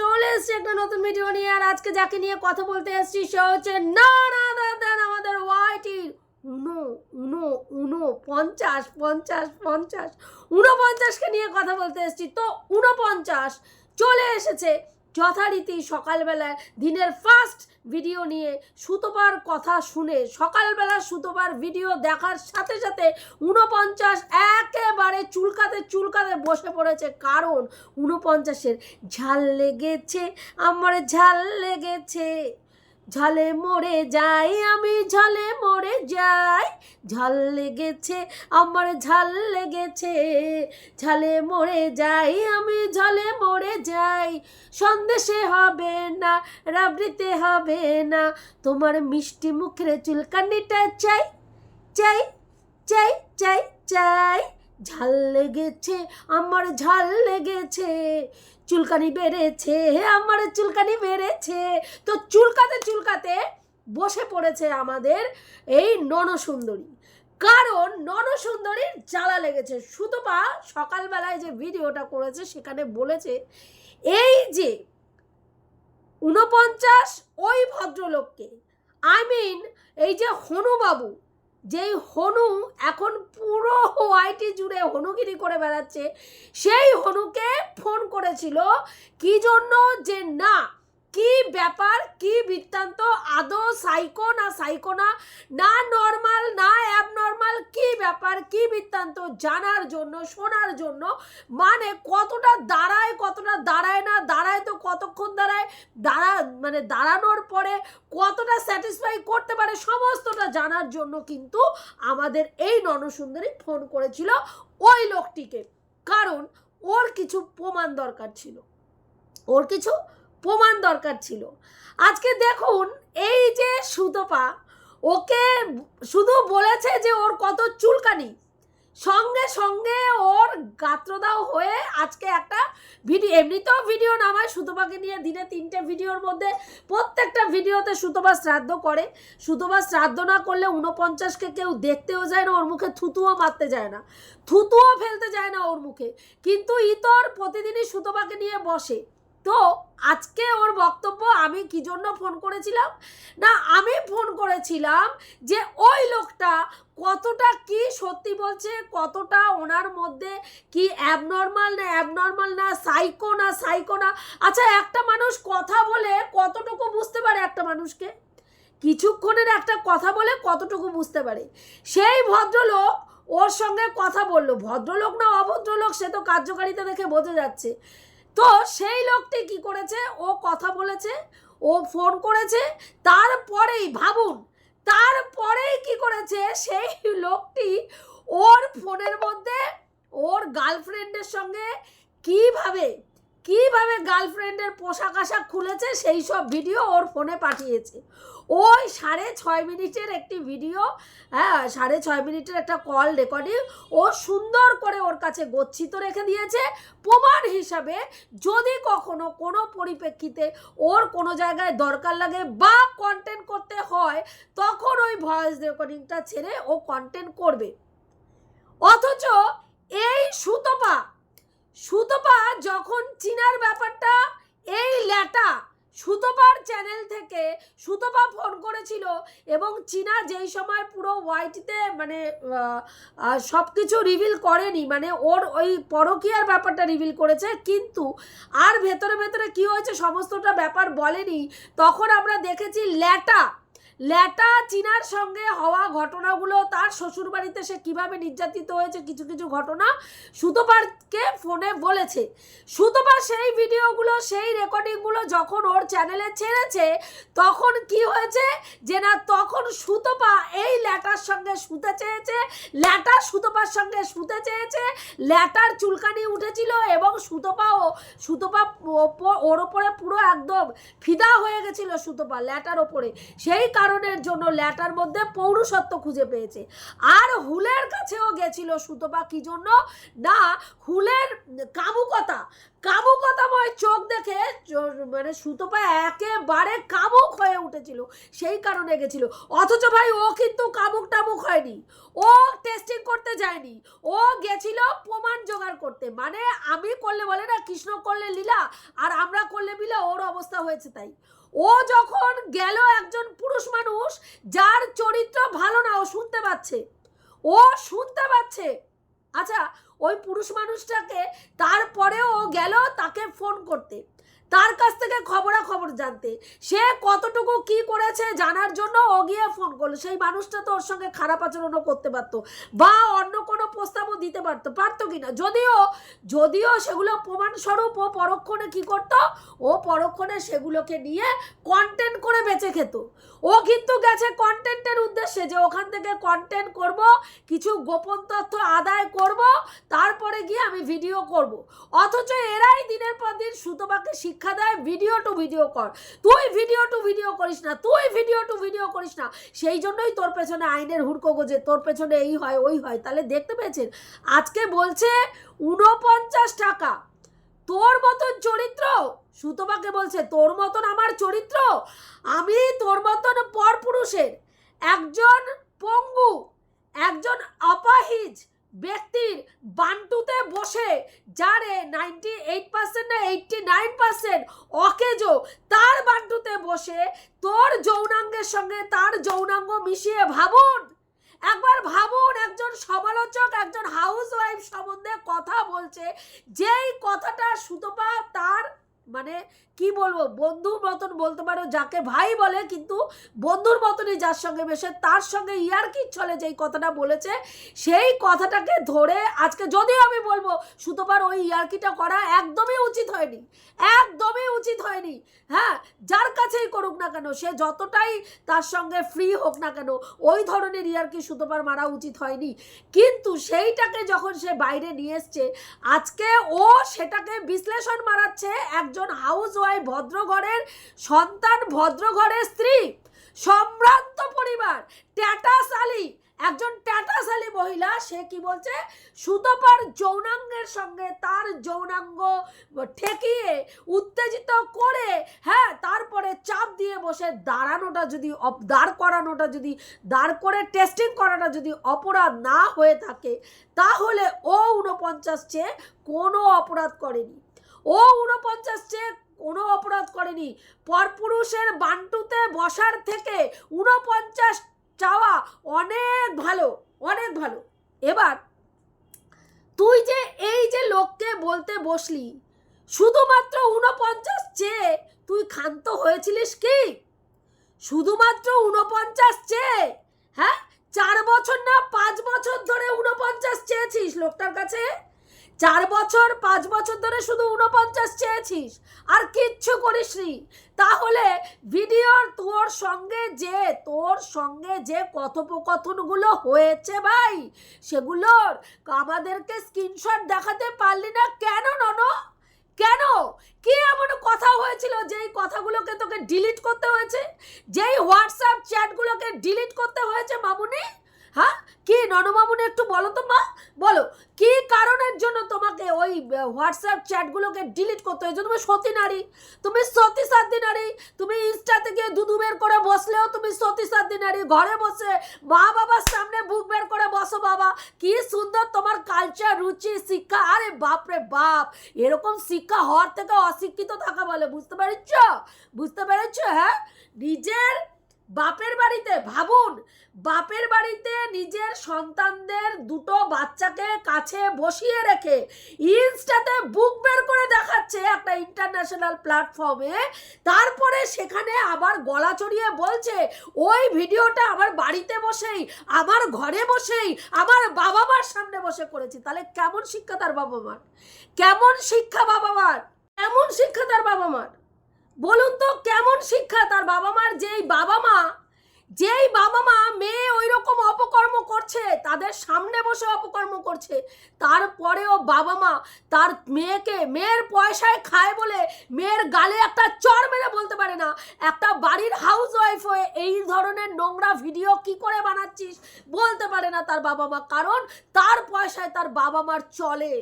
চলে এসছি একটা নতুন ভিডিও নিয়ে। আর আজকে যাকে নিয়ে কথা বলতে এসছি, সে হচ্ছে না না দেন আমাদের ওয়াইটি উনো উনো উনো পঞ্চাশ পঞ্চাশ পঞ্চাশ উনপঞ্চাশকে নিয়ে কথা বলতে এসছি। তো উনপঞ্চাশ চলে এসেছে। যথারীতি সকালবেলায় দিনের ফার্স্ট ভিডিও নিয়ে সুতোপার কথা শুনে সকালবেলা সুতোপার ভিডিও দেখার সাথে সাথে উনপঞ্চাশ একেবারে চুলকাতে চুলকাতে বসে পড়েছে। কারণ উনপঞ্চাশের ঝাল লেগেছে, আমার ঝাল লেগেছে। ঝালে মরে যাই, আমি ঝলে মরে যাই। ঝাল লেগেছে, আমার ঝাল লেগেছে। ঝালে মরে যাই, আমি ঝলে মরে যাই। সন্দেশে হবে না, রাবড়িতে হবে না। তোমার মিষ্টি মুখের চুলকানিটা চাই চাই চাই চাই চাই। ঝাল লেগেছে, আমার ঝাল লেগেছে। চুলকানি বেড়েছে, আমার চুলকানি বেড়েছে। তো চুলকাতে চুলকাতে বসে পড়েছে আমাদের এই ননসুন্দরী। কারণ ননসুন্দরীর জ্বালা লেগেছে। সুতপা সকালবেলায় যে ভিডিওটা করেছে, সেখানে বলেছে, এই যে উনপঞ্চাশ ওই ভদ্রলোককে আই মিন এই যে হনুবাবু যেই হনু এখন পুরো হোয়াইটি জুড়ে হনুগিরি করে বেড়াচ্ছে, সেই হনুকে ফোন করেছিল, কি জন্য যে না কি ব্যাপার, কি বৃত্তান্ত? আদৌ সাইকো না সাইকো না? না নর্মাল না অ্যাবনর্মাল কি ব্যাপার, কি বৃত্তান্ত? জানার জন্য, শোনার জন্য? মানে কতটা দাঁড়ায় কতটা দাঁড়ায় না? দাঁড়ায় তো কতক্ষণ দাঁড়ায়? দাঁড়া মানে দাঁড়ানোর পরে কতটা স্যাটিসফাই করতে পারে? সমস্তটা জানার জন্য কিন্তু আমাদের এই ননসুন্দরী ফোন করেছিল ওই লোকটিকে। কারণ ওর কিছু প্রমাণ দরকার ছিল। ওর কিছু প্রমাণ দরকার ছিল। আজকে দেখুন, এই যে সুতপা, ওকে শুধু বলেছে যে ওর কত চুলকানি, সঙ্গে সঙ্গে ওর গাত্রদাও হয়ে আজকে একটা ভিডিও, এমনিতেও ভিডিও নামায় সুতপাকে নিয়ে দিনে তিনটে ভিডিওর মধ্যে প্রত্যেকটা ভিডিওতে সুতপা শ্রাদ্ধ করে। সুতপা শ্রাদ্ধ না করলে উনপঞ্চাশকে কেউ দেখতেও যায় না, ওর মুখে থুতুও মারতে যায় না, থুতুও ফেলতে যায় না ওর মুখে। কিন্তু ইতর প্রতিদিনই সুতপাকে নিয়ে বসে। তো আজকে ওর বক্তব্য আমি কি জন্য ফোন করেছিলাম? না, আমি ফোন করেছিলাম যে ওই লোকটা কতটা কি সত্যি বলছে, কতটা ওনার মধ্যে কি অ্যাবনর্মাল না অ্যাবনর্মাল না সাইকো না সাইকো না? আচ্ছা একটা মানুষ কথা বলে কতটুকু বুঝতে পারে একটা মানুষকে? কিছুক্ষণের একটা কথা বলে কতটুকু বুঝতে পারে? সেই ভদ্রলোক ওর সঙ্গে কথা বলল। ভদ্রলোক না অভদ্রলোক সে তো কার্যকারিতা দেখে বোঝা যাচ্ছে। তো সেই লোকটি কি করেছে? ও কথা বলেছে, ও ফোন করেছে, তারপরেই ভাবুন, তারপরেই কি করেছে? সেই লোকটি ওর ফোনের মধ্যে ওর গার্লফ্রেন্ডের সঙ্গে কীভাবে কীভাবে গার্লফ্রেন্ডের পোশাক আশাক খুলেছে সেই সব ভিডিও ওর ফোনে পাঠিয়েছে। ওই সাড়ে ছয় মিনিটের একটি ভিডিও হ্যাঁ সাড়ে ছয় মিনিটের একটা কল রেকর্ডিং ও সুন্দর করে ওর কাছে গচ্ছিত রেখে দিয়েছে। প্রমাণ হিসাবে যদি কখনো কোনো পরিপ্রেক্ষিতে ওর কোনো জায়গায় দরকার লাগে বা কন্টেন্ট করতে হয়, তখন ওই ভয়েস রেকর্ডিংটা ছেড়ে ও কন্টেন্ট করবে। অথচ এই সুতপা সুতপা যখন চিনার ব্যাপারটা, এই ল্যাটা সুতপার চ্যানেল থেকে সুতপা ফোন করেছিল এবং চীনা যেই সময় পুরো হোয়াইটতে মানে সব কিছু রিভিল করেনি মানে ওর ওই পরকীয়ার ব্যাপারটা রিভিল করেছে, কিন্তু আর ভেতরে ভেতরে কি হয়েছে সমস্তটা ব্যাপার বলেনি। তখন আমরা দেখেছি ল্যাটা ল্যাটা চিনার সঙ্গে হওয়া ঘটনাগুলো, তার শ্বশুরবাড়িতে সে কীভাবে নির্যাতিত হয়েছে, কিছু কিছু ঘটনা সুতোপারকে ফোনে বলেছে। সুতোপার সেই ভিডিওগুলো, সেই রেকর্ডিংগুলো যখন ওর চ্যানেলে ছেড়েছে, তখন কি হয়েছে যে না, তখন সুতপা এই ল্যাটার সঙ্গে শুতে চেয়েছে, ল্যাটা সুতপার সঙ্গে শুতে চেয়েছে, ল্যাটার চুলকানি উঠেছিল এবং সুতপাও, সুতপা ওর ওপরে পুরো একদম ফিদা হয়ে গেছিল সুতপা ল্যাটার ওপরে। সেই কারণের জন্য ল্যাটার মধ্যে পৌরসত্ব খুঁজে পেয়েছে। আর হুলের কাছেও গেছিল সুতপা, কি জন্য? না, হুলের কামুকতা। কামুকতাময় চোখ দেখে মানে সুতোপা একেবারে কামুক হয়ে উঠেছিল, সেই কারণে গেছিল। অথচ ভাই, ও কিন্তু কামুক টামুক হয়নি। ও টেস্টিং করতে যায়নি। ও গেছিল প্রমাণ জোগাড় করতে। মানে আমি করলে বলে না, কৃষ্ণ করলে লীলা, আর আমরা করলে মিলে ওর অবস্থা হয়েছে তাই। ও যখন গেল একজন পুরুষ মানুষ, যার চরিত্র ভালো না, ও শুনতে পাচ্ছে। ও শুনতে পাচ্ছে। আচ্ছা ওই পুরুষ মানুষটাকে তারপরেও গেল তাকে ফোন করতে। তার কাছ থেকে খবরাখবর জানতে। সে কতটুকু কি করেছে জানার জন্য ও গিয়ে ফোন করল। সেই মানুষটা তো ওর সঙ্গে খারাপ আচরণও করতে পারতো বা অন্য কোনো প্রস্তাবও দিতে পারত, পারতো পারতো কিনা। যদিও যদিও সেগুলো প্রমাণস্বরূপ ও পরক্ষণে কি করতো, ও পরক্ষণে সেগুলোকে নিয়ে কন্টেন্ট করে বেঁচে খেত। ও কিন্তু গেছে কন্টেন্টের উদ্দেশ্যে যে ওখান থেকে কন্টেন্ট করব, কিছু গোপন তথ্য আদায় করব, তারপরে গিয়ে আমি ভিডিও করব। অথচ এরাই দিনের পর দিন সুতোবাকে শিক্ষা দেয় ভিডিও টু ভিডিও কর। তুই ভিডিও টু ভিডিও করিস না, তুই ভিডিও টু ভিডিও করিস না। সেই জন্যই তোর পেছনে আইনের হুড়কো গোজে, তোর পেছনে এই হয়, ওই হয়। তাহলে দেখতে পেয়েছেন, আজকে বলছে উনপঞ্চাশ টাকা। তোর মতন চরিত্র সুতোবাকে বলছে, তোর মতন আমার চরিত্র? আমি তোর মতন পরপুরুষের। একজন পঙ্গু, একজন অপাহিজ ব্যক্তির বান্টুতে বসে, যারে নাইনটি এইট পার্সেন্ট না এইটটি নাইন পার্সেন্ট অকেজো, তার বান্টুতে বসে তোর যৌনাঙ্গের সঙ্গে তার যৌনাঙ্গ মিশিয়ে ভাবুন। একবার ভাবুন, একজন সমালোচক, একজন হাউস ওয়াইফ সম্বন্ধে কথা বলছে, যেই কথাটা সুতপা তার মানে কি বলব? বন্ধুর মতন বলতে পারো, যাকে ভাই বলে, কিন্তু বন্ধুর মতনই যার সঙ্গে মেশে, তার সঙ্গে ইয়ারকি চলে যেই কথাটা বলেছে, সেই কথাটাকে ধরে আজকে যদিও আমি বলব, সুতোপার ওই ইয়ার্কিটা করা একদমই উচিত হয়নি। একদমই উচিত হয়নি। হ্যাঁ যার কাছেই করুক না কেন, সে যতটাই তার সঙ্গে ফ্রি হোক না কেন, ওই ধরনের ইয়ার্কি সুতোপার মারা উচিত হয়নি। কিন্তু সেইটাকে যখন সে বাইরে নিয়ে এসছে, আজকে ও সেটাকে বিশ্লেষণ মারাচ্ছে একজন হাউস ওয়াইফ ভদ্রঘরের সন্তান ভদ্রঘরের স্ত্রী, সম্ভ্রান্ত পরিবার, ট্যাটাশালী, একজন ট্যাটাশালী মহিলা, সে কি বলছে? সুতপার যৌনাঙ্গের সঙ্গে তার যৌনাঙ্গ ঠেকিয়ে, উত্তেজিত করে হ্যাঁ তারপরে চাপ দিয়ে বসে দাঁড়ানোটা যদি দাঁড় করানোটা যদি, দাঁড় করে টেস্টিং করাটা যদি অপরাধ না হয়ে থাকে, তাহলে ও উনপঞ্চাশ চেয়ে কোনো অপরাধ করেনি। ও উনপঞ্চাশ চেয়ে কোনো অপরাধ করেনি। পরপুরুষের বান্টুতে বসার থেকে উনপঞ্চাশ চাওয়া অনেক ভালো অনেক ভালো। এবার তুই যে এই যে লোককে বলতে বসলি, শুধুমাত্র উনপঞ্চাশ চেয়ে তুই ক্ষান্ত হয়েছিলিস কি? শুধুমাত্র উনপঞ্চাশ চেয়ে হ্যাঁ? চার বছর না, পাঁচ বছর ধরে উনপঞ্চাশ চেয়েছিস লোকটার কাছে? চার বছর, পাঁচ বছর ধরে শুধু উনপঞ্চাশ চেয়েছিস। আর কিচ্ছু করিসনি তাহলে ভিডিওর তোর সঙ্গে যে, তোর সঙ্গে যে কথোপকথনগুলো হয়েছে ভাই, সেগুলোর আমাদেরকে স্ক্রিনশট দেখাতে পারলি না কেন, নন? কেন? কি এমন কথা হয়েছিল যেই কথাগুলোকে তোকে ডিলিট করতে হয়েছে? যেই হোয়াটসঅ্যাপ চ্যাটগুলোকে ডিলিট করতে হয়েছে মামুনি? হ্যাঁ? কি ননমামুনি একটু বলো তো, মা। বলো, কি কারণের জন্য তোমাকে ওই হোয়াটসঅ্যাপ চ্যাটগুলোকে ডিলিট করতে হয়েছে? তুমি সতী নারী। তুমি সতী সাধ্যী নারী। তুমি ইনস্টাতে গিয়ে দুধু বের করে বসলেও তুমি সতী সাধ্যী নারী। ঘরে বসে মা বাবার সামনে বুক বের করে বসো, বাবা। কি সুন্দর তোমার কালচার রুচি, শিক্ষা। আরে বাপ রে বাপ! এরকম শিক্ষা হওয়ার থেকে অশিক্ষিত থাকা বলে, বুঝতে পেরেছ? বুঝতে পেরেছ হ্যাঁ? নিজের বাপের বাড়িতে, ভাবুন, বাপের বাড়িতে নিজের সন্তানদের দুটো বাচ্চাকে কাছে বসিয়ে রেখে ইনস্টাতে বুক বের করে দেখাচ্ছে একটা ইন্টারন্যাশনাল প্ল্যাটফর্মে। তারপরে সেখানে আবার গলা চড়িয়ে বলছে, ওই ভিডিওটা আমার বাড়িতে বসেই, আমার ঘরে বসেই, আমার বাবা মার সামনে বসে করেছি। তাহলে কেমন শিক্ষা তার বাবা মার কেমন শিক্ষা বাবা মার কেমন শিক্ষা তার বাবা মার বলুন তো কেমন শিক্ষা তার বাবা মার? যেই বাবা মা, যেই বাবা মা মেয়ে ওই রকম তাদের সামনে বসে অপকর্ম করছে। তারপরেও বাবা মা তার মেয়েকে মেয়ের পয়সায় খায় বলে মেয়ের গালে একটা চর মেরে বলতে পারে না। একটা বাড়ির হাউস ওয়াইফ হয়ে এই ধরনের নোংরা ভিডিও কি করে বানাচ্ছিস বলতে পারে না তার বাবা মা। কারণ তার পয়সায় তার বাবা মার চলে।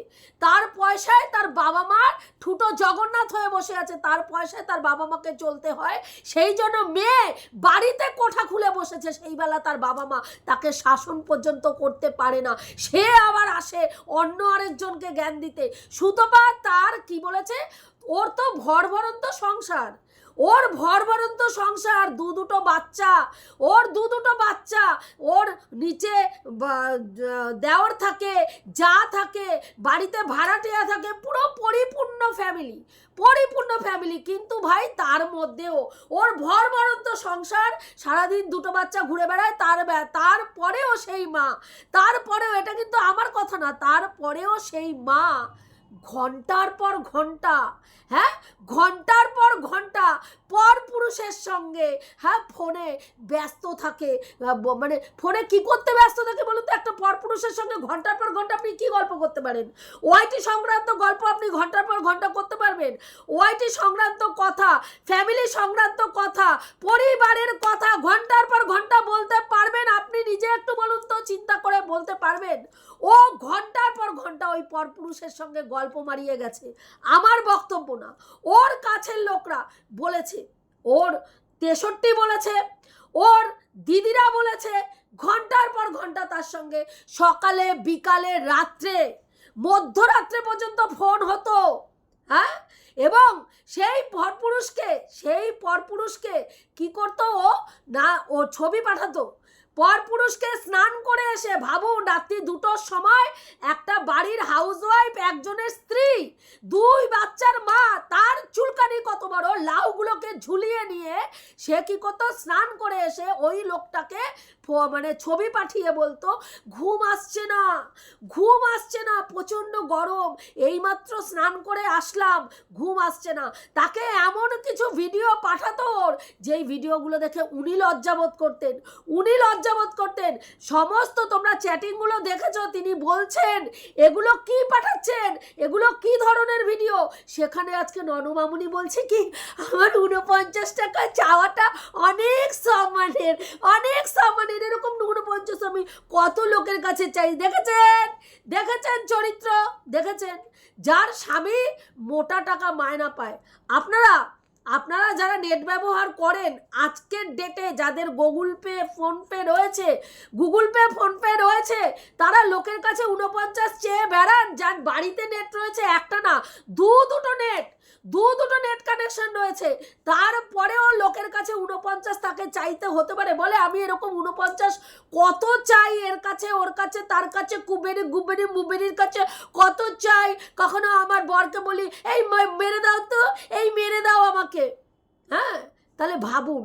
তার পয়সায় তার বাবা মার ঠুটো জগন্নাথ হয়ে বসে আছে। তার পয়সায় তার বাবা মাকে চলতে হয়। সেই জন্য মেয়ে বাড়িতে কোঠা খুলে বসেছে। সেই বেলা তার বাবা মা তাকে শাসন পর্যন্ত করতে পারে না। সে আবার আসে অন্য আরেকজনকে জ্ঞান দিতে। সুতপা তার কি বলেছে? ওর তো ভরভরন্ত সংসার। ওর ভরভরন্ত সংসার, দু দুটো বাচ্চা। ওর দু দুটো বাচ্চা। ওর নিচে দেওর থাকে, যা থাকে, বাড়িতে ভাড়াটিয়া থাকে, পুরো পরিপূর্ণ ফ্যামিলি পরিপূর্ণ ফ্যামিলি কিন্তু ভাই তার মধ্যেও। ওর ভর ভরভরন্ত সংসার, সারাদিন দুটো বাচ্চা ঘুরে বেড়ায়, তার তারপরেও সেই মা। তারপরেও, এটা কিন্তু আমার কথা না, তারপরেও সেই মা। ঘণ্টার পর ঘণ্টা হ্যাঁ? ঘণ্টার পর ঘণ্টা, পর পুরুষের সঙ্গে হ্যাঁ? ফোনে ব্যস্ত থাকে। মানে ফোনে কি করতে ব্যস্ত থাকে বলুন তো? একটা পর পুরুষের সঙ্গে ঘণ্টার পর ঘণ্টা আপনি কি গল্প করতে পারেন? ওয়াইটি সংক্রান্ত গল্প আপনি ঘণ্টার পর ঘণ্টা করতে পারবেন। ওয়াইটি সংক্রান্ত কথা ফ্যামিলি সংক্রান্ত কথা, পরিবারের কথা, ঘণ্টার পর ঘণ্টা বলতে পারবেন। আপনি নিজে একটু বলুন তো, চিন্তা করে বলতে পারবেন? ও ঘণ্টার পর ঘণ্টা ওই পরপুরুষের সঙ্গে গল্প মারিয়ে গেছে। আমার বক্তব্য না। ওর কাছের লোকরা বলেছে, ওর তেষট্টি বলেছে, ওর দিদিরা বলেছে, ঘণ্টার পর ঘণ্টা তার সঙ্গে সকালে, বিকালে, রাত্রে, মধ্যরাত্রে পর্যন্ত ফোন হতো। হ্যাঁ? এবং সেই পরপুরুষকে সেই পরপুরুষকে কি করতো ও? না, ও ছবি পাঠাতো। পরপুরুষকে স্নান করে এসে ভাবুন রাত্রি দুটোর সময় একটা বাড়ির হাউসওয়াইফ একজনের স্ত্রী, দুই বাচ্চার মা, তার চুলকানি কত বড়, লাউগুলোকে ঝুলিয়ে নিয়ে সে কি করতো? স্নান করে এসে ওই লোকটাকে মানে ছবি পাঠিয়ে বলতো, ঘুম আসছে না, ঘুম আসছে না, প্রচণ্ড গরম, এইমাত্র স্নান করে আসলাম, ঘুম আসছে না। তাকে এমন কিছু ভিডিও পাঠাতো যেই ভিডিওগুলো দেখে উনি লজ্জাবোধ করতেন। উনি লজ্জাবোধ করতেন। সমস্ত তোমরা চ্যাটিংগুলো দেখেছ, তিনি বলছেন, এগুলো কি পাঠাচ্ছেন? এগুলো কি ধরনের ভিডিও সেখানে আজকে ননমামুনি বলছে কি, আমার উনপঞ্চাশ টাকা চাওয়াটা অনেক সম্মানের অনেক সম্মানের, এরকম উনপঞ্চাশ আমি কত লোকের কাছে চাই? দেখেছেন? দেখেছেন চরিত্র? দেখেছেন? যার স্বামী মোটা টাকা মায়না পায়। আপনারা আপনারা যারা নেট ব্যবহার করেন, আজকের ডেটে যাদের গুগল পে ফোনপে রয়েছে গুগল পে ফোনপে রয়েছে, তারা লোকের কাছে উনপঞ্চাশ চেয়ে বেড়ান। যার বাড়িতে নেট রয়েছে একটা না দু দুটো নেট দু দুটো নেট কানেকশন রয়েছে। তারপরেও লোকের কাছে উনপঞ্চাশ তাকে চাইতে হতে পারে। বলে, আমি এরকম উনপঞ্চাশ কত চাই এর কাছে, ওর কাছে, তার কাছে, কুবেরি, গুবেরি, মুবেরির কাছে? কত চাই? কখনো আমার বরকে বলি, এই মেরে দাও তো, এই মেরে দাও আমাকে। হ্যাঁ? তাহলে ভাবুন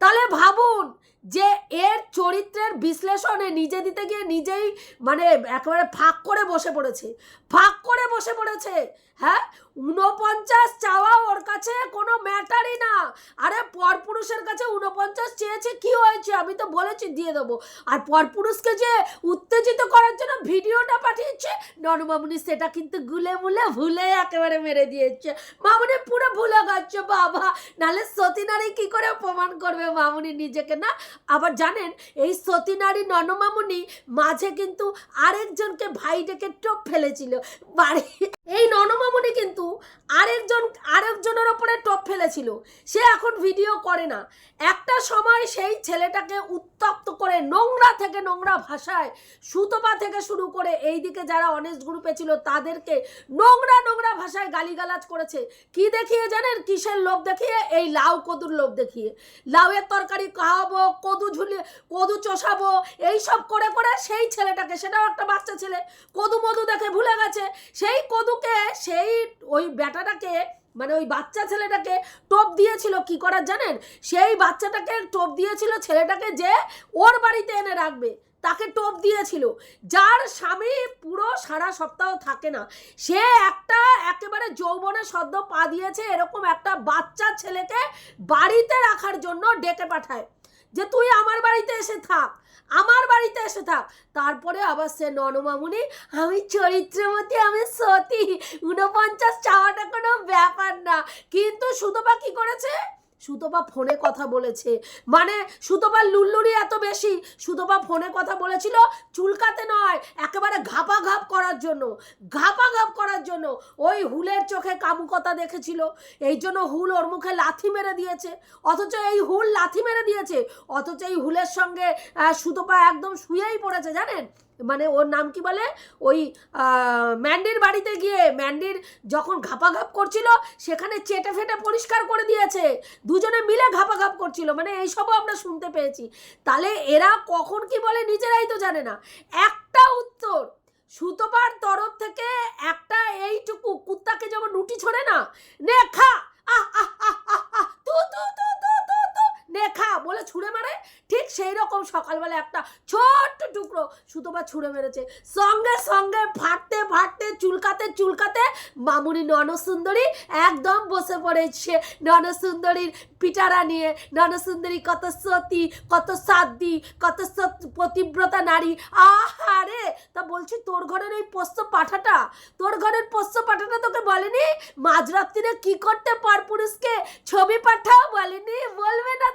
তাহলে ভাবুন যে এর চরিত্রের বিশ্লেষণে নিজে দিতে গিয়ে নিজেই মানে একেবারে ফাঁক করে বসে পড়েছে। ফাঁক করে বসে পড়েছে। হ্যাঁ? উনপঞ্চাশ চাওয়া ওর কাছে কোনো ম্যাটারই না। আরে পরপুরুষের কাছে উনপঞ্চাশ চেয়েছে কি হয়েছে? আমি তো বলেছি, দিয়ে দেবো। আর পরপুরুষকে যে উত্তেজিত করার জন্য ভিডিওটা পাঠিয়েছে, ননমামুনি সেটা কিন্তু গুলে মুলে ভুলে একেবারে মেরে দিয়েছে। মামুনি পুরো ভুলে গেছে, বাবা। নাহলে সতীনারী কি করে প্রমাণ করবে? মামুনি নিজেকে না আবার জানেন, এই সতীনারী ননমামুনি মাঝে কিন্তু আরেকজনকে ভাই ডেকে টোপ ফেলেছিল। বাড়ি এই ননমামুনি কিন্তু আরেকজন, আরেকজনের ওপরে টপ ফেলেছিল। সে এখন ভিডিও করে না। একটা সময় সেই ছেলেটাকে উত্তপ্ত করে নোংরা থেকে নোংরা ভাষায় সুতপা থেকে শুরু করে এই দিকে যারা অনেস্ট গ্রুপে ছিল তাদেরকে নোংরা নোংরা ভাষায় গালিগালাজ করেছে। কি দেখিয়ে জানেন? কিসের লোভ দেখিয়ে? এই লাউ কদুর লোভ দেখিয়ে। লাউয়ের তরকারি খাওয়াবো কদু ঝুলিয়ে কদু চষাবো, এইসব করে করে সেই ছেলেটাকে, সেটাও একটা বাচ্চা ছেলে, কদু মধু দেখে ভুলে গেছে, সেই কদুকে সেই ওই ব্যাটাটাকে মানে ওই বাচ্চা ছেলেটাকে টোপ দিয়েছিল, কি করার জানেন? সেই বাচ্চাটাকে টোপ দিয়েছিল ছেলেটাকে যে ওর বাড়িতে এনে রাখবে, তাকে টোপ দিয়েছিল। যার স্বামী পুরো সারা সপ্তাহ থাকে না, সে একটা একেবারে যৌবনে সদ্য পা দিয়েছে, এরকম একটা বাচ্চা ছেলেকে বাড়িতে রাখার জন্য ডেকে পাঠায়। যে তুই আমার বাড়িতে এসে থাক, আমার বাড়িতে এসে থাক। তারপরে আবার সে ননমামুনি, আমি চরিত্রমতি আমি সতী। ঊনপঞ্চাশ চাওয়াটা কোনো ব্যাপার না। কিন্তু শুধু বা কী করেছে? সুতপা ফোনে কথা বলেছে। মানে সুতপার লুল্লুরি এত বেশি, সুতপা ফোনে কথা বলেছিল চুলকাতে নয়, একেবারে ঘাপা ঘাপ করার জন্য ঘাপা ঘাপ করার জন্য। ওই হুলের চোখে কামুকতা দেখেছিল, এই জন্য হুল ওর মুখে লাথি মেরে দিয়েছে। অথচ এই হুল লাথি মেরে দিয়েছে, অথচ এই হুলের সঙ্গে সুতপা একদম শুয়েই পড়েছে, জানেন? মানে ওর নাম কি বলে? ওই ম্যান্ডির বাড়িতে গিয়ে ম্যান্ডির যখন ঘাপাঘাপ করছিল, সেখানে চেটে ফেটে পরিষ্কার করে দিয়েছে। দুজনে মিলে ঘাপাঘাপ করছিল। মানে এইসবও আমরা শুনতে পেয়েছি। তাহলে এরা কখন কি বলে নিজেরাই তো জানে না। একটা উত্তর, সুতোপার তরফ থেকে একটা এইটুকু কুত্তাকে যেমন রুটি ছড়ে না, নে খা। আহ আহ আহ আহ, তু তু তু তু। তু তু নে খা বলে ছুঁড়ে মারে। ঠিক সেই রকম সকালবেলা একটা ছোট্ট টুকরো সুতোপা ছুঁড়ে মেরেছে। সঙ্গে সঙ্গে ফাটতে ফাটতে চুলকাতে চুলকাতে মামুনি ননসুন্দরী একদম বসে পড়েছে। ননসুন্দরীর পিটারা নিয়ে, ননসুন্দরী কত সতী, কত সাধ্বী কত পতিব্রতা নারী। আহারে! তা বলছি তোর ঘরের ওই পোস্ত পাঠাটা? তোর ঘরের পোস্ত পাঠাটা তোকে বলেনি? মাঝরাত্রিরে কি করতে পর পুরুষকে ছবি পাঠাও বলেনি? বলবে না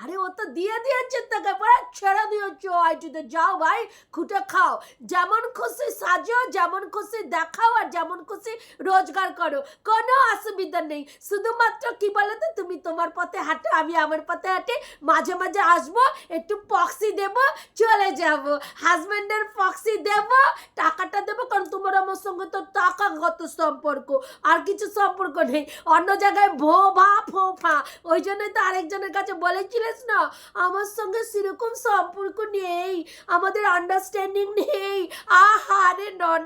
আরে, ও তো দিয়ে দিয়েছে পরে ছেড়ে যাও ভাই, খুঁটে খাও। যেমন খুশি সাজো, যেমন খুশি দেখাও, আর যেমন খুশি রোজগার করো। কোনো অসুবিধা নেই। শুধুমাত্র কি বলো তো তুমি তোমার পথে হাঁটো, আমি আমার পথে হাঁটি। মাঝে মাঝে আসব, একটু পক্সি দেবো, চলে যাব। হাজব্যান্ডের পক্সি দেব, টাকাটা দেবো, কারণ তোমার আমার সঙ্গে তো টাকাগত সম্পর্ক, আর কিছু সম্পর্ক নেই। অন্য জায়গায় ভো ভা ফো ফা। ওই জন্যই তো আরেকজনের কাছে বলেছিলিস না? আমার সঙ্গে সেরকম সম্পর্ক নেই। আমাদের আন্ডারস্ট্যান্ডিং নেই। আহারে নন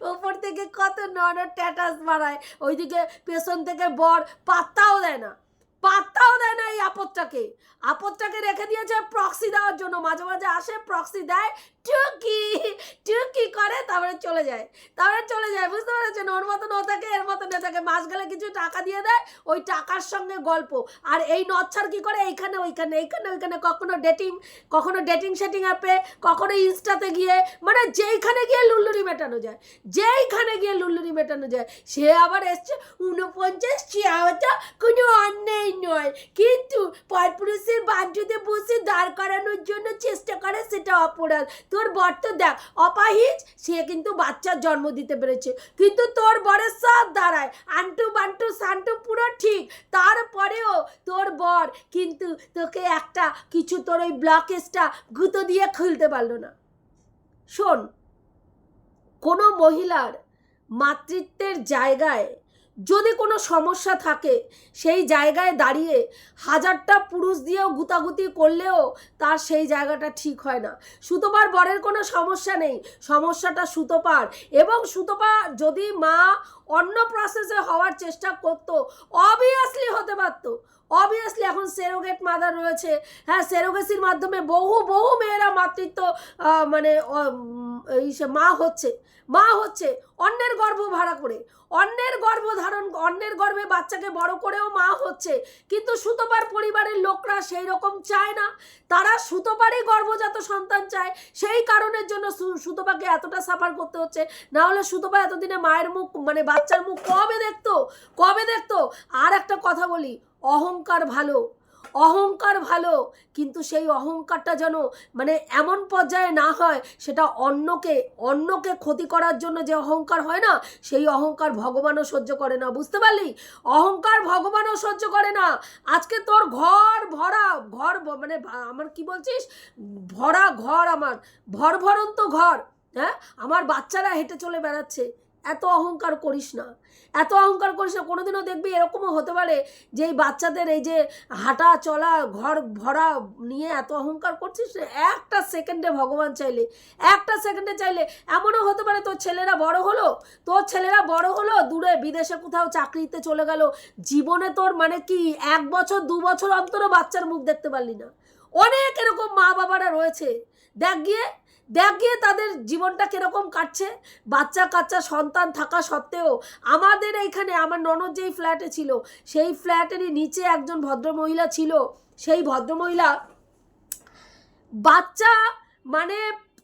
ওপর থেকে কত নন ট্যাটাস বাড়ায়। ওইদিকে পেছন থেকে বর পাত্তাও দেয় না। পাত্তাও দেয় না এই আপদটাকে। আপদটাকে রেখে দিয়েছে প্রক্সি দেওয়ার জন্য। মাঝে মাঝে আসে প্রক্সি দেয় টুকি টুকি করে তারপরে চলে যায়। তারপরে চলে যায়, বুঝতে পেরেছেন? ওর মতন ও থাকে এর মতন এ থাকে মাস গেলে কিছু টাকা দিয়ে দেয়, ওই টাকার সঙ্গে গল্প। আর এই নচ্ছার কি করে? এইখানে, ওইখানে এইখানে, ওইখানে কখনো ডেটিং কখনো ডেটিং সেটিং অ্যাপে কখনো ইনস্টাতে গিয়ে মানে যেইখানে গিয়ে লুল্লুরি মেটানো যায়, যেইখানে গিয়ে লুল্লুরি মেটানো যায়, সে আবার এসছে উনপঞ্চাশ চিয়াওয়াটা কোনো অন্যায় নয়। কিন্তু পরপুরুষের বাঞ্চুতে বসে দাঁড় করানোর জন্য চেষ্টা করে সেটা অপরাধ। তোর বর তো দেখ, অপাহিজ, সে কিন্তু বাচ্চার জন্ম দিতে পেরেছে। কিন্তু তোর বরের সব দাঁড়ায় আন্টু বান্টু, সান্টু পুরো ঠিক। তারপরেও তোর বর কিন্তু তোকে একটা কিছু তোর ওই ব্লকেজটা গুঁতো দিয়ে খুলতে পারল না। শোন, কোনো মহিলার মাতৃত্বের জায়গায় যদি কোনো সমস্যা থাকে, সেই জায়গায় দাঁড়িয়ে হাজারটা পুরুষ দিয়েও গুতাগুতি করলেও তার সেই জায়গাটা ঠিক হয় না। সুতোপার বরের কোনো সমস্যা নেই। সমস্যাটা সুতোপার। এবং সুতোপা যদি মা অন্য প্রসেসে হওয়ার চেষ্টা করতো অবভিয়াসলি হতে পারতো। অবভিয়াসলি এখন সেরোগেট মাদার রয়েছে। হ্যাঁ সেরোগেসির মাধ্যমে বহু বহু মেয়েরা মাতৃত্ব মানে এই সে মা হচ্ছে। মা হচ্ছে অন্যের গর্ভ ভাড়া করে। অন্যের গর্ভ ধারণ, অন্যের গর্ভে বাচ্চাকে বড় করেও মা হচ্ছে। কিন্তু সুতোপার পরিবারের লোকরা সেই রকম চায় না। তারা সুতোপারই গর্ভজাত সন্তান চায়। সেই কারণের জন্য সুতোপাকে এতটা সাফার করতে হচ্ছে। না হলে সুতোপা এতদিনে মায়ের মুখ মানে বাচ্চার মুখ কবে দেখতো? কবে দেখতো? আর একটা কথা বলি অহংকার ভালো অহংকার ভালো, কিন্তু সেই অহংকারটা যেন মানে এমন পর্যায়ে না হয়, সেটা অন্যকে অন্যকে ক্ষতি করার জন্য যে অহংকার হয় না, সেই অহংকার ভগবানও সহ্য করে না। বুঝতে পারলি? অহংকার ভগবানও সহ্য করে না। আজকে তোর ঘর ভরা, ঘর মানে আমার কি বলছিস? ভরা ঘর আমার ভর ভরন্ত ঘর হ্যাঁ? আমার বাচ্চারা হেঁটে চলে বেড়াচ্ছে। এত অহংকার করিস না। এত অহংকার করিস না, কোনোদিনও দেখবি এরকমও হতে পারে যে এই বাচ্চাদের এই যে হাঁটা, চলা, ঘর ভরা নিয়ে এত অহংকার করছিস না? একটা সেকেন্ডে ভগবান চাইলে, একটা সেকেন্ডে চাইলে এমনও হতে পারে তোর ছেলেরা বড় হলো, তোর ছেলেরা বড় হলো, দূরে বিদেশে কোথাও চাকরিতে চলে গেল, জীবনে তোর মানে কি এক বছর, দু বছর অন্তরও বাচ্চার মুখ দেখতে পারলি না। অনেক এরকম মা বাবারা রয়েছে। দেখ গিয়ে দেখ গিয়ে তাদের জীবনটা কীরকম কাটছে? বাচ্চা কাচ্চা, সন্তান থাকা সত্ত্বেও আমাদের এইখানে, আমার ননদ যেই ফ্ল্যাটে ছিল, সেই ফ্ল্যাটেরই নিচে একজন ভদ্রমহিলা ছিল। সেই ভদ্রমহিলা বাচ্চা মানে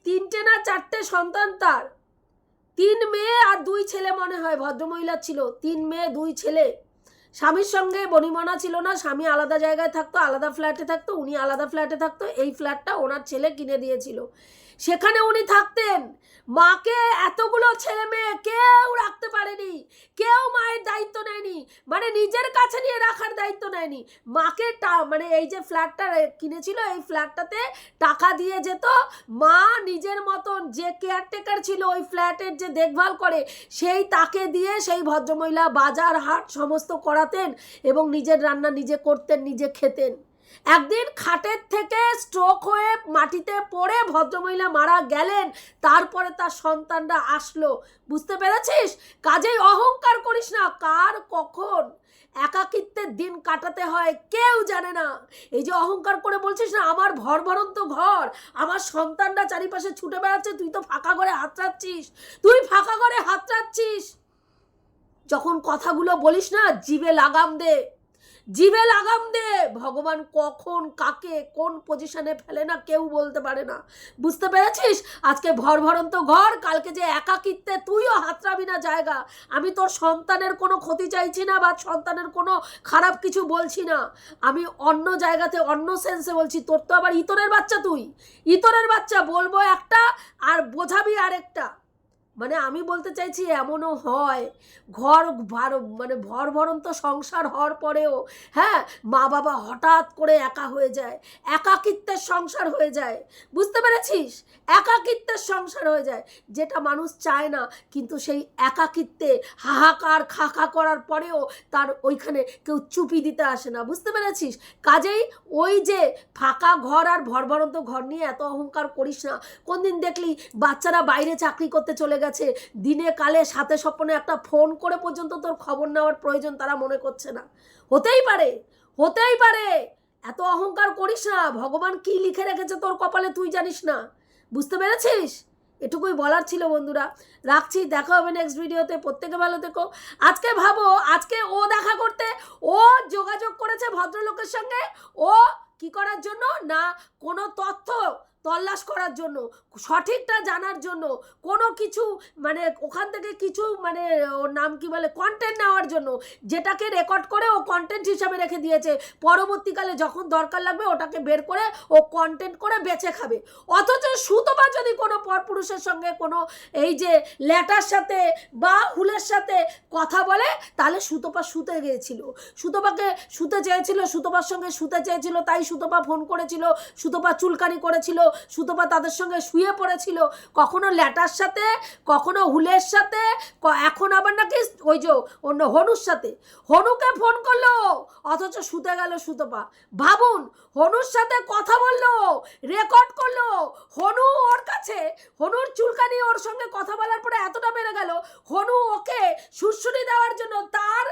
তিনটে না চারটে সন্তান তার। তিন মেয়ে আর দুই ছেলে মনে হয় ভদ্রমহিলা ছিল। তিন মেয়ে, দুই ছেলে। স্বামীর সঙ্গে বনিমনা ছিল না, স্বামী আলাদা জায়গায় থাকতো, আলাদা ফ্ল্যাটে থাকতো, উনি আলাদা ফ্ল্যাটে থাকতো, এই ফ্ল্যাটটা ওনার ছেলে কিনে দিয়েছিল। সেখানে উনি থাকতেন। মাকে এতগুলো ছেলে মেয়ে কেউ রাখতে পারেনি, কেউ মায়ের দায়িত্ব নেয়নি মানে নিজের কাছে নিয়ে রাখার দায়িত্ব নেয়নি। মাকে টা- মানে এই যে ফ্ল্যাটটা কিনেছিল, এই ফ্ল্যাটটাতে টাকা দিয়ে যেত। মা নিজের মতন যে কেয়ারটেকার ছিল, ওই ফ্ল্যাটের যে দেখভাল করে, সেই তাকে দিয়ে সেই ভদ্রমহিলা, বাজার, হাট, সমস্ত করাতেন এবং নিজের রান্না নিজে করতেন, নিজে খেতেন। একদিন খাটের থেকে স্ট্রোক হয়ে মাটিতে পড়ে ভদ্রমহিলা মারা গেলেন। তারপরে তার সন্তানরা আসলো। বুঝতে পেরেছিস? কাজেই অহংকার করিস না, কার কখন? একাকিত্বের দিন কাটাতে হয়, কেউ জানে না। এই যে অহংকার করে বলছিস না, আমার ভর ভরন্ত ঘর, আমার সন্তানরা চারিপাশে ছুটে বেড়াচ্ছে, তুই তো ফাঁকা ঘরে হাত তুই ফাঁকা ঘরে হাত রাখছিস যখন কথাগুলো বলিস না, জিভে লাগাম দে। জিভে লাগাম দে। ভগবান কখন, কাকে, কোন পজিশনে ফেলে না, কেউ বলতে পারে না। বুঝতে পেরেছিস? আজকে ভর ভরন্ত ঘর, কালকে যে একাকিত্বে তুইও হাতরাবি না জায়গা। আমি তোর সন্তানের কোনো ক্ষতি চাইছি না বা সন্তানের কোনো খারাপ কিছু বলছি না। আমি অন্য জায়গাতে, অন্য সেন্সে বলছি, তোর তো আবার ইতরের বাচ্চা তুই। ইতরের বাচ্চা বলব একটা আর বোঝাবি আরেকটা। মানে আমি বলতে চাইছি এমনও হয়, ঘর ভার মানে ভর ভরন্ত সংসার হওয়ার পরেও হ্যাঁ মা বাবা হঠাৎ করে একা হয়ে যায়, একাকিত্বের সংসার হয়ে যায়, বুঝতে পেরেছিস? একাকিত্বের সংসার হয়ে যায়, যেটা মানুষ চায় না, কিন্তু সেই একাকিত্বে হাহাকার খাখা করার পরেও তার ওইখানে কেউ চুপি দিতে আসে না, বুঝতে পেরেছিস? কাজেই ওই যে ফাঁকা ঘর আর ভরভরন্ত ঘর নিয়ে এত অহংকার করিস না, কোনদিন দেখলি বাচ্চারা বাইরে চাকরি করতে চলে গেছে। দিনে, কালে, সাথে, স্বপ্নে একটা ফোন করে পর্যন্ত তোর খবর নেওয়ার প্রয়োজন তারা মনে করছে না। হতেই পারে হতেই পারে। এত অহংকার করিস না। ভগবান কি লিখে রেখেছে তোর কপালে তুই জানিস না। বুঝতে পেরেছিস? এটুকুই বলার ছিল বন্ধুরা। রাখছি, দেখা হবে নেক্সট ভিডিওতে প্রত্যেকে ভালো থেকো। আজকে ভাবো, আজকে ও দেখা করতে, ও যোগাযোগ করেছে ভদ্রলোকের সঙ্গে, ও কি করার জন্য না কোনো তথ্য তল্লাশ করার জন্য, সঠিকটা জানার জন্য, কোনো কিছু মানে ওখান থেকে কিছু মানে ওর নাম কি বলে কন্টেন্ট নেওয়ার জন্য, যেটাকে রেকর্ড করে ও কন্টেন্ট হিসাবে রেখে দিয়েছে। পরবর্তীকালে যখন দরকার লাগবে ওটাকে বের করে ও কন্টেন্ট করে বেঁচে খাবে। অথচ সুতপা যদি কোনো পরপুরুষের সঙ্গে কোনো এই যে ল্যাটার সাথে বা হুলের সাথে কথা বলে, তাহলে সুতপা শুতে গিয়েছিল। সুতপাকে শুতে চেয়েছিল, সুতপার সঙ্গে শুতে চেয়েছিল, তাই সুতপা ফোন করেছিল, সুতপা চুলকানি করেছিল সুতপা তাদের সঙ্গে শুয়ে পড়েছিল। কখনো ল্যাটার সাথে, কখনো হুলের সাথে এখন আবার নাকি ওই যে অন্য হনুর সাথে। হনুকে ফোন করল, অথচ শুতে গেল সুতপা। ভাবুন, হনুর সাথে কথা বলল, রেকর্ড করল, হনু ওর কাছে, হনুর চুলকানি ওর সঙ্গে কথা বলার পরে এতটা বেড়ে গেল, হনু ওকে সুরসুরি দেওয়ার জন্য তার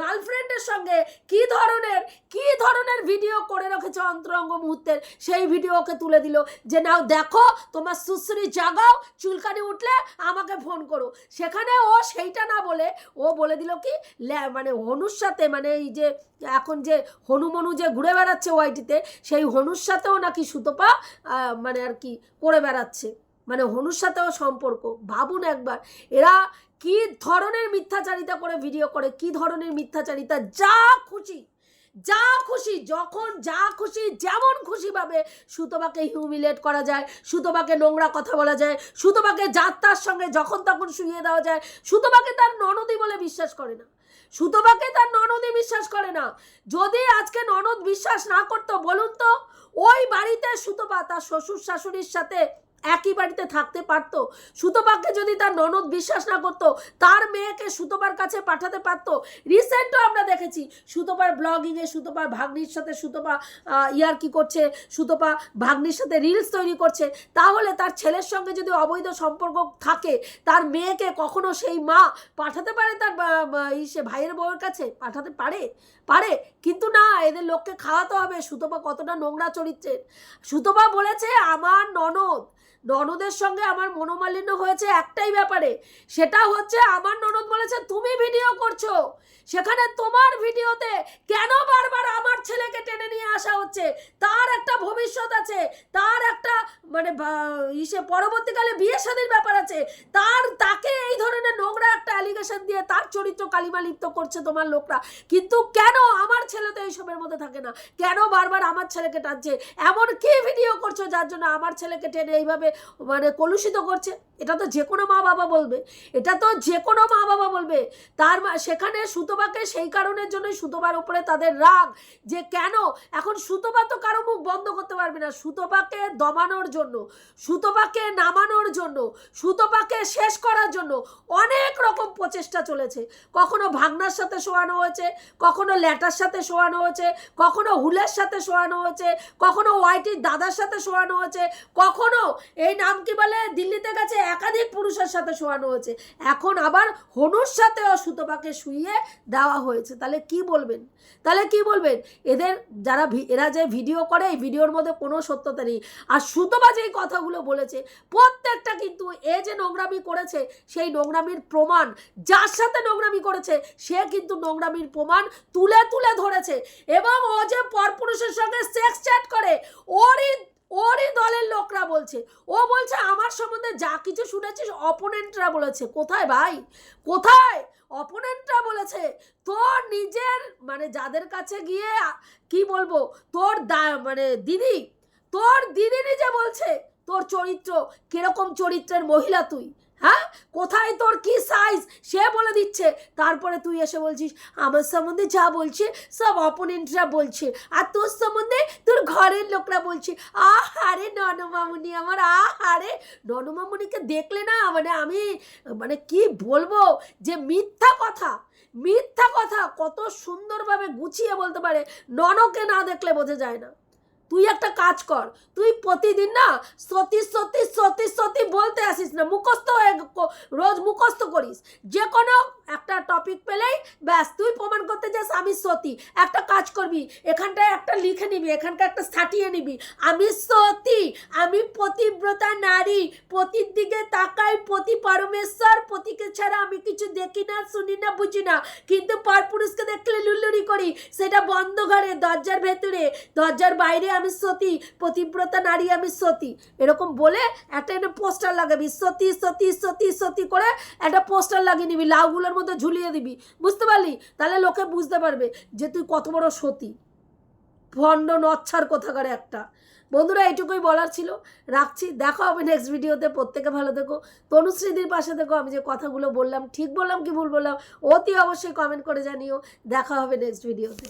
গার্লফ্রেন্ডের সঙ্গে কি ধরনের কি ধরনের ভিডিও করে রেখেছে অন্তরঙ্গ মুহূর্তের? সেই ভিডিওকে তুলে দিল যে, নাও দেখো, তোমার সুশ্রী জাগাও, চুলকানি উঠলে আমাকে ফোন করো। সেখানে ও সেইটা না বলে, ও বলে দিল কি মানে হনুর সাথে মানে এই যে, এখন যে হনুমনু যে ঘুরে বেড়াচ্ছে ওয়াইটিতে, সেই হনুর সাথেও নাকি সুতপা মানে আর কি, করে বেড়াচ্ছে। মানে হনুর সাথেও সম্পর্ক। ভাবুন একবার, এরা কি ধরনের মিথ্যাচারিতা করে ভিডিও করে, কি ধরনের মিথ্যাচারিতা? যা খুশি যা খুশি, যখন যা খুশি, যেমন খুশি খুশিভাবে সুতপাকে হিউমিলেট করা যায় সুতপাকে নোংরা কথা বলা যায় সুতপাকে যাত্রার সঙ্গে যখন তখন শুইয়ে দেওয়া যায় সুতপাকে তার ননদই বলে বিশ্বাস করে না। সুতপাকে তার ননদই বিশ্বাস করে না। যদি আজকে ননদ বিশ্বাস না করতো, বলুন তো, ওই বাড়িতে সুতপা তার শ্বশুর শাশুড়ির সাথে একই বাড়িতে থাকতে পারতো। সুতপাকে যদি তার ননদ বিশ্বাস না করতো, তার মেয়েকে সুতপার কাছে পাঠাতে পারতো। রিসেন্টও আমরা দেখেছি, সুতপার ব্লগিংয়ে সুতপার ভাগ্নির সাথে সুতপা ইয়ার কি করছে, সুতপা ভাগ্নির সাথে রিলস তৈরি করছে। তাহলে তার ছেলের সঙ্গে যদি অবৈধ সম্পর্ক থাকে, তার মেয়েকে কখনো সেই মা পাঠাতে পারে তার সে ভাইয়ের বউয়ের কাছে? পাঠাতে পারে? পারে। কিন্তু না, এদের লোককে খাওয়াতে হবে। সুতপা কতটা নোংরা চরিত্রের। সুতপা বলেছে, আমার ননদ ননদের সঙ্গে আমার মনোমালিন্য হয়েছে একটাই ব্যাপারে। সেটা হচ্ছে আমার ননদ বলেছে, তুমি ভিডিও করছ। সেখানে তোমার ভিডিওতে কেন বারবার আমার ছেলেকে টেনে নিয়ে আসা হচ্ছে? তার একটা ভবিষ্যৎ আছে, তার একটা মানে ইসে পরবর্তীকালে বিয়ে শাদীর ব্যাপার আছে। তার, তাকে এই ধরনের নোংরা একটা অ্যালিগেশন দিয়ে তার চরিত্র কালিমা লিপ্ত করছে তোমার লোকরা। কিন্তু কেন আমার ছেলে তো এইসবের মধ্যে থাকে না? কেন বারবার আমার ছেলেকে টানছে? এমন কি ভিডিও করছ যার জন্য আমার ছেলেকে টেনে এইভাবে মানে কলুষিত করছে। এটা তো যে কোনো মা বাবা বলবে। এটা তো যে কোনো মা বাবা বলবে। তার সেখানে সুতোবাকে সেই কারণের জন্যই সুতোবার উপরে তাদের রাগ যে কেন? এখন সুতোবা তো কারও মুখ বন্ধ করতে পারবে না। সুতোপাকে দমানোর জন্য, সুতোপাকে নামানোর জন্য, সুতোপাকে শেষ করার জন্য অনেক রকম প্রচেষ্টা চলেছে। কখনো ভাগনার সাথে শোয়ানো হয়েছে, কখনো ল্যাটার সাথে শোয়ানো হয়েছে, কখনো হুলের সাথে শোয়ানো হয়েছে, কখনো ওয়াইটির দাদার সাথে শোয়ানো হয়েছে, কখনো এই নাম কি বলে? দিল্লিতে গেছে একাধিক পুরুষের সাথে শোয়ানো হয়েছে। এখন আবার হনুর সাথেও সুতপাকে শুইয়ে দেওয়া হয়েছে। তাহলে কি বলবেন? তাহলে কি বলবেন? এদের যারা এরা যে ভিডিও করে, এই ভিডিওর মধ্যে কোনো সত্যতা নেই। আর সুতপা যেই কথাগুলো বলেছে, প্রত্যেকটা কিন্তু এ যে নোংরামি করেছে, সেই নোংরামির প্রমাণ, যার সাথে নোংরামি করেছে, সে কিন্তু নোংরামির প্রমাণ তুলে তুলে ধরেছে। এবং ও যে পরপুরুষের সঙ্গে সেক্স চ্যাট করে বলছে। ও বলছে, আমার সম্বন্ধে যা কিছু শুনেছিস অপোনেন্টরা বলেছে। কোথায় ভাই? কোথায়? অপোনেন্টরা বলেছে, তোর নিজের মানে যাদের কাছে গিয়ে, কি বলব, তোর দা- মানে দিদি, তোর দিদি নিজে বলছে, তোর চরিত্র, কীরকম চরিত্রের মহিলা তুই? হ্যাঁ? কোথায় তোর কি সাইজ সে বলে দিচ্ছে। তারপরে তুই এসে বলছিস, আমার সম্বন্ধে যা বলছে, সব অপোনেন্টরা বলছে। আর তোর সম্বন্ধে তোর ঘরের লোকরা বলছে। আহারে ননমামুনি আমার, আহারে। ননমামুনিকে দেখলে না মানে আমি মানে কি বলব? যে মিথ্যা কথা মিথ্যা কথা কত সুন্দরভাবে গুছিয়ে বলতে পারে। ননকে না দেখলে বোঝা যায় না। তুই একটা কাজ কর, তুই প্রতিদিন না সতী সতী সতী সতী বলতে আসিস না, মুখস্থ হয়ে রোজ মুখস্থ করিস। যে কোনো একটা টপিক পেলেই ব্যাস, তুই প্রমাণ করতে যাস আমি সতী। একটা কাজ করবি, এখানটায় একটা লিখে নিবি এখানটা একটা সাটিয়ে নিবি। আমি সতী, আমি পতিব্রতা নারী, পতির দিকে তাকাই, পতি পরমেশ্বর, পতিকে ছাড়া আমি কিছু দেখি না, শুনি না, বুঝি না। কিন্তু পরপুরুষকে দেখলে লুল্লুরি করি, সেটা বন্ধ ঘরে, দরজার ভেতরে, দরজার বাইরে আমি সতী, পতিব্রতা নারী আমি সতী। এরকম বলে একটা এনে পোস্টার লাগাবি, সতী সতী সতী সতী করে একটা পোস্টার লাগিয়ে নিবি, লাউগুলোর মধ্যে ঝুলিয়ে দিবি। বুঝতে পারলি? তাহলে লোকে বুঝতে পারবে যে তুই কত বড় সতী। ভণ্ড নচ্ছার কোথাকার একটা। বন্ধুরা, এইটুকুই বলার ছিল। রাখছি। দেখা হবে নেক্সট ভিডিওতে প্রত্যেকে ভালো থেকো। তনুশ্রীদির পাশে থেকো। আমি যে কথাগুলো বললাম, ঠিক বললাম কি ভুল বললাম, অতি অবশ্যই কমেন্ট করে জানিও। দেখা হবে নেক্সট ভিডিওতে